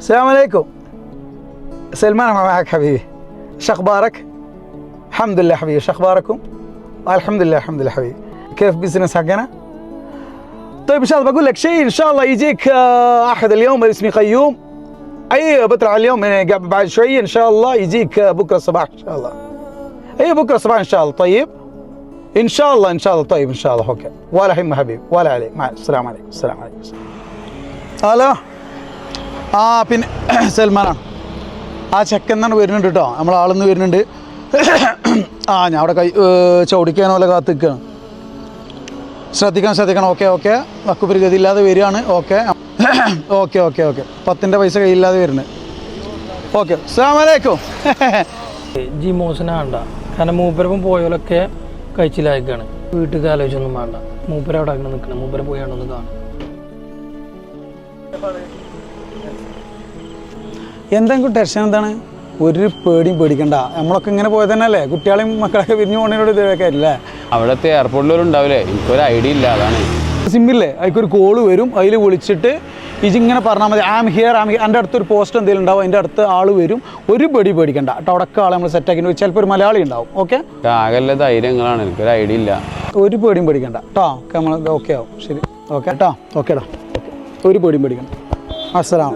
السلام عليكم. سلمان معك حبيبي. شو أخبارك؟ الحمد لله حبيبي. شو أخباركم؟ الحمد لله الحمد لله حبيبي. كيف بزنس حقنا؟ طيب إن شاء الله بقول لك شيء. إن شاء الله يجيك آه، أحد اليوم اسمي قيوم. أي بطلع اليوم يعني بعد شوية إن شاء الله يجيك آه، بكرة الصباح إن شاء الله. أي بكرة الصباح إن شاء الله. طيب؟ إن شاء الله إن شاء الله. طيب إن شاء الله. أوكي. ولا همة حبيبي. ولا عليك. مع السلام عليكم. السلام عليكم. Hello ആ പിന്നെ സൽമാനാണ് ആ ചെക്കൻ എന്നാണ് വരുന്നുണ്ട് കേട്ടോ. നമ്മൾ ആളെന്ന് വരുന്നുണ്ട്. ആ ഞാൻ അവിടെ കൈ ചവിടിക്കാൻ പോലെ കാത്തു നിൽക്കുകയാണ് ശ്രദ്ധിക്കണം ശ്രദ്ധിക്കണം. Okay okay. വക്കുപ്പരി ഗതിയില്ലാതെ വരികയാണ്. ഓക്കെ. Okay okay okay. പത്തിന്റെ പൈസ കയ്യില്ലാതെ വരുന്നു ഓക്കെ. അസ്സാമലൈക്കും ജി വേണ്ട കാരണം മൂപ്പരപ്പം പോയവരൊക്കെ കഴിച്ചിലായിക്കാണ് വീട്ടിൽ ആലോചിച്ചൊന്നും വേണ്ട. മൂപ്പര അവിടെ അങ്ങനെ നിൽക്കണം. മൂപ്പര പോയാണ്ടൊന്ന് കാണും. എന്തെങ്കിലും ടെൻഷൻ? എന്താണ്? ഒരു പേടിയും പേടിക്കണ്ട. നമ്മളൊക്കെ ഇങ്ങനെ പോയത് തന്നെ അല്ലേ? കുട്ടികളെയും മക്കളൊക്കെ വിരിഞ്ഞു പോകുന്നതിനോട് ഇതൊക്കെ അല്ലേ അവിടുത്തെ എയർപോർട്ടിലൊരു ഉണ്ടാവില്ലേ? എനിക്കൊരു ഐഡിയ ഇല്ല അതാണ്. സിമ്മില്ലേ അതിക്കൊരു കോൾ വരും. അതിൽ വിളിച്ചിട്ട് ഇതിങ്ങനെ പറഞ്ഞാൽ മതി. ആം ഹിയർ ആം ഹിയർ എന്റെ അടുത്തൊരു പോസ്റ്റ് എന്തെങ്കിലും ഉണ്ടാവും. അതിന്റെ അടുത്ത് ആൾ വരും. ഒരു പേടി പേടിക്കണ്ട. കേട്ടോ അവിടെയൊക്കെ ആൾ നമ്മൾ സെറ്റാക്കി ചിലപ്പോൾ ഒരു മലയാളി ഉണ്ടാവും. ഓക്കെ ആകല്ല ധൈര്യങ്ങളാണ്. എനിക്കൊരു ഐഡിയ ഇല്ല. ഒരു പേടിയും പേടിക്കണ്ട. കേട്ടോ നമ്മൾ ഓക്കെ ആവും. ശരി. ഓക്കെ കേട്ടോ ഓക്കേടാ ഓക്കെ ഒരു പേടിയും പേടിക്കണ്ട. അസ്സലാം